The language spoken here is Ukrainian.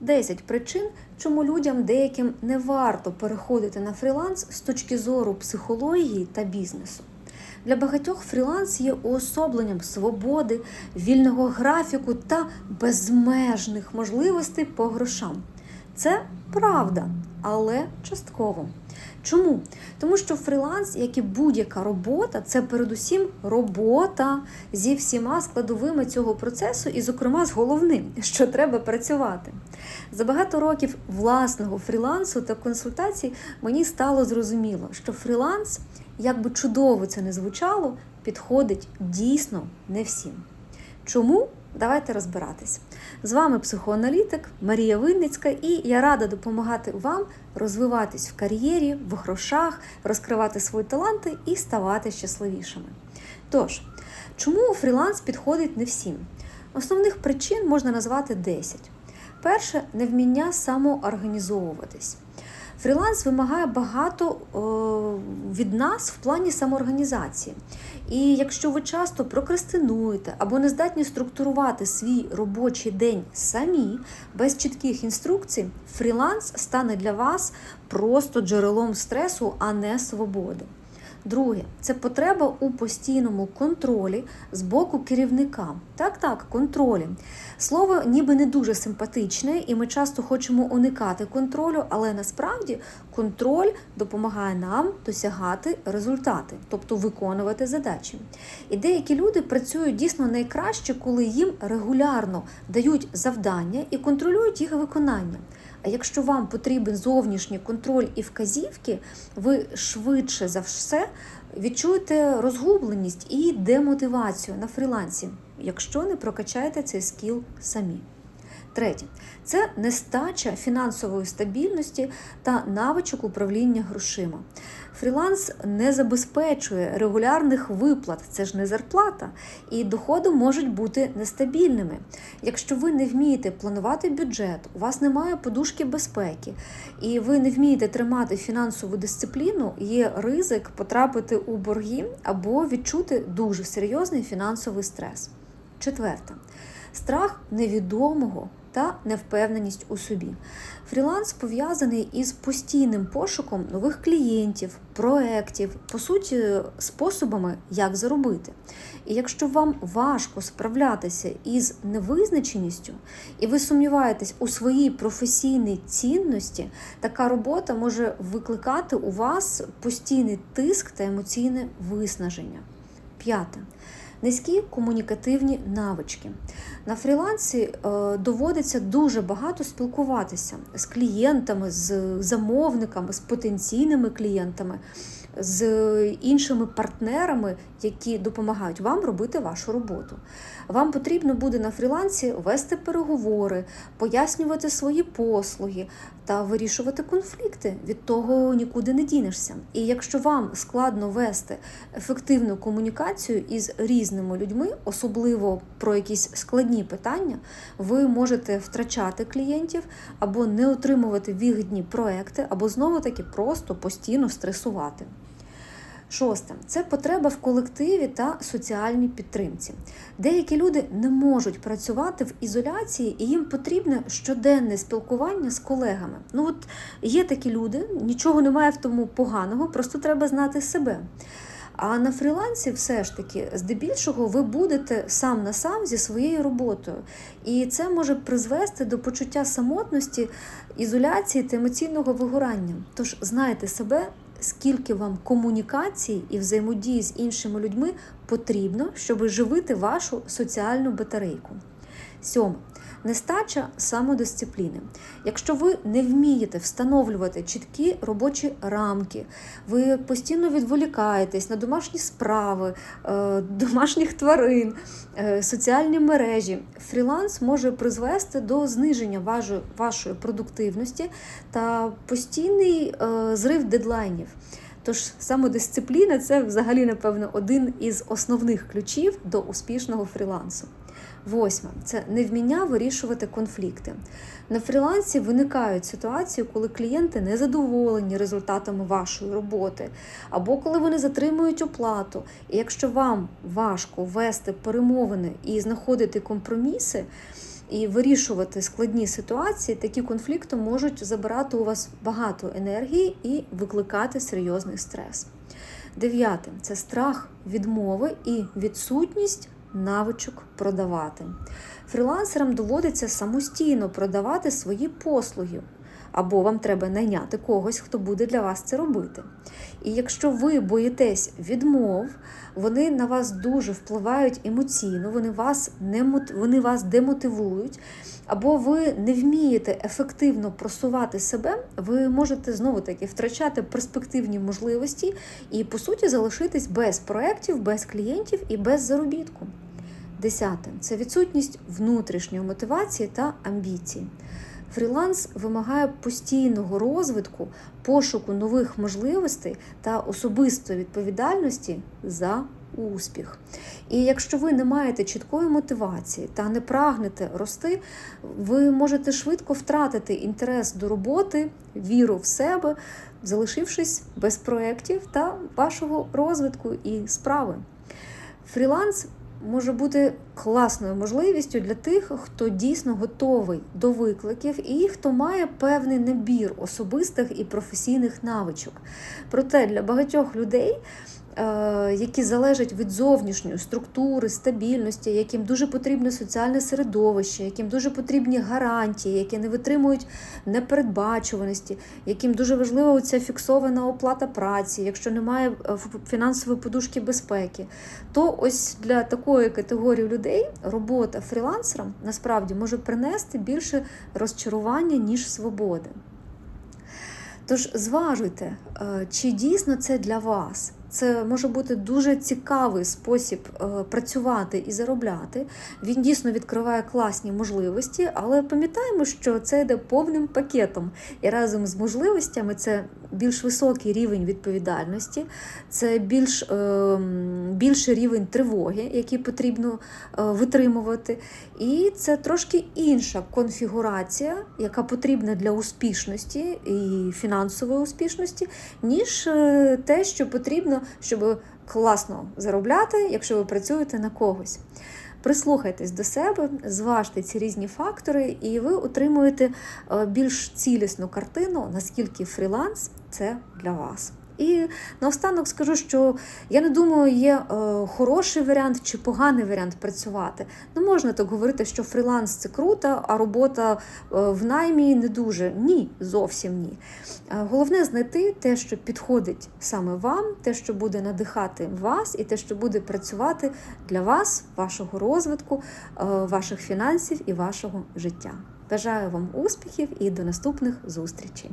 10 причин, чому людям деяким не варто переходити на фріланс з точки зору психології та бізнесу. Для багатьох фріланс є уособленням свободи, вільного графіку та безмежних можливостей по грошам. Це правда, але частково. Чому? Тому що фріланс, як і будь-яка робота, це передусім робота зі всіма складовими цього процесу, і, зокрема, з головним, що треба працювати. За багато років власного фрілансу та консультацій мені стало зрозуміло, що фріланс, як би чудово це не звучало, підходить дійсно не всім. Чому? Давайте розбиратись. З вами психоаналітик Марія Винницька, і я рада допомагати вам розвиватись в кар'єрі, в грошах, розкривати свої таланти і ставати щасливішими. Тож, чому фріланс підходить не всім? Основних причин можна назвати 10. Перше невміння самоорганізовуватись. Фріланс вимагає багато е, від нас в плані самоорганізації. І якщо ви часто прокрастинуєте або не здатні структурувати свій робочий день самі, без чітких інструкцій, фріланс стане для вас просто джерелом стресу, а не свободи. Друге, це потреба у постійному контролі з боку керівника. Так, так, контролі. Слово ніби не дуже симпатичне, і ми часто хочемо уникати контролю, але насправді контроль допомагає нам досягати результати, тобто виконувати задачі. І деякі люди працюють дійсно найкраще, коли їм регулярно дають завдання і контролюють їх виконання. А якщо вам потрібен зовнішній контроль і вказівки, ви швидше за все відчуєте розгубленість і демотивацію на фрілансі, якщо не прокачаєте цей скіл самі. Третє це нестача фінансової стабільності та навичок управління грошима. Фріланс не забезпечує регулярних виплат, це ж не зарплата, і доходи можуть бути нестабільними. Якщо ви не вмієте планувати бюджет, у вас немає подушки безпеки, і ви не вмієте тримати фінансову дисципліну, є ризик потрапити у борги або відчути дуже серйозний фінансовий стрес. Четверте страх невідомого та невпевненість у собі. Фріланс пов'язаний із постійним пошуком нових клієнтів, проєктів, по суті, способами, як заробити. І якщо вам важко справлятися із невизначеністю, і ви сумніваєтесь у своїй професійній цінності, така робота може викликати у вас постійний тиск та емоційне виснаження. П'яте низькі комунікативні навички. На фрілансі е, доводиться дуже багато спілкуватися з клієнтами, з замовниками, з потенційними клієнтами, з іншими партнерами, які допомагають вам робити вашу роботу. Вам потрібно буде на фрілансі вести переговори, пояснювати свої послуги та вирішувати конфлікти. Від того нікуди не дінешся. І якщо вам складно вести ефективну комунікацію із різними людьми, особливо про якісь складні питання, ви можете втрачати клієнтів або не отримувати вигідні проекти, або знову таки просто постійно стресувати. Шосте це потреба в колективі та соціальній підтримці. Деякі люди не можуть працювати в ізоляції, і їм потрібне щоденне спілкування з колегами. Ну от є такі люди, нічого немає в тому поганого, просто треба знати себе. А на фрілансі, все ж таки, здебільшого, ви будете сам на сам зі своєю роботою. І це може призвести до почуття самотності, ізоляції та емоційного вигорання. Тож знайте себе скільки вам комунікації і взаємодії з іншими людьми потрібно, щоб живити вашу соціальну батарейку. Сьоме. Нестача самодисципліни. Якщо ви не вмієте встановлювати чіткі робочі рамки, ви постійно відволікаєтесь на домашні справи, е, домашніх тварин, е, соціальні мережі, фріланс може призвести до зниження вашої продуктивності та постійний е, зрив дедлайнів. Тож самодисципліна це взагалі, напевно, один із основних ключів до успішного фрілансу. Восьме це невміння вирішувати конфлікти. На фрілансі виникають ситуації, коли клієнти не задоволені результатами вашої роботи, або коли вони затримують оплату. І якщо вам важко вести перемовини і знаходити компроміси, і вирішувати складні ситуації, такі конфлікти можуть забирати у вас багато енергії і викликати серйозний стрес. Дев'яте це страх відмови і відсутність навичок продавати. Фрілансерам доводиться самостійно продавати свої послуги, або вам треба найняти когось, хто буде для вас це робити. І якщо ви боїтесь відмов, вони на вас дуже впливають емоційно, вони вас не вони вас демотивують, або ви не вмієте ефективно просувати себе, ви можете знову таки втрачати перспективні можливості і, по суті, залишитись без проєктів, без клієнтів і без заробітку. Десяте це відсутність внутрішньої мотивації та амбіцій. Фріланс вимагає постійного розвитку, пошуку нових можливостей та особистої відповідальності за успіх. І якщо ви не маєте чіткої мотивації та не прагнете рости, ви можете швидко втратити інтерес до роботи, віру в себе, залишившись без проєктів та вашого розвитку і справи. Фріланс може бути класною можливістю для тих, хто дійсно готовий до викликів і хто має певний набір особистих і професійних навичок. Проте для багатьох людей. Е, Які залежать від зовнішньої структури, стабільності, яким дуже потрібне соціальне середовище, яким дуже потрібні гарантії, які не витримують непередбачуваності, яким дуже важлива ця фіксована оплата праці, якщо немає е, фінансової подушки безпеки, то ось для такої категорії людей робота фрілансером насправді може принести більше розчарування, ніж свободи. Тож зважуйте, е, чи дійсно це для вас. Це може бути дуже цікавий спосіб е, працювати і заробляти. Він дійсно відкриває класні можливості, але пам'ятаємо, що це йде повним пакетом. І разом з можливостями це більш високий рівень відповідальності, це більш, е, більший рівень тривоги, який потрібно е, витримувати. І це трошки інша конфігурація, яка потрібна для успішності і фінансової успішності, ніж те, що потрібно, щоб класно заробляти, якщо ви працюєте на когось. Прислухайтесь до себе, зважте ці різні фактори, і ви отримуєте е, більш цілісну картину, наскільки фріланс це для вас. І наостанок скажу, що я не думаю, є е, хороший варіант чи поганий варіант працювати. Не можна так говорити, що фріланс це круто, а робота е, в наймі не дуже. Ні, зовсім ні. Е, Головне знайти те, що підходить саме вам, те, що буде надихати вас, і те, що буде працювати для вас, вашого розвитку, ваших фінансів і вашого життя. Бажаю вам успіхів і до наступних зустрічей!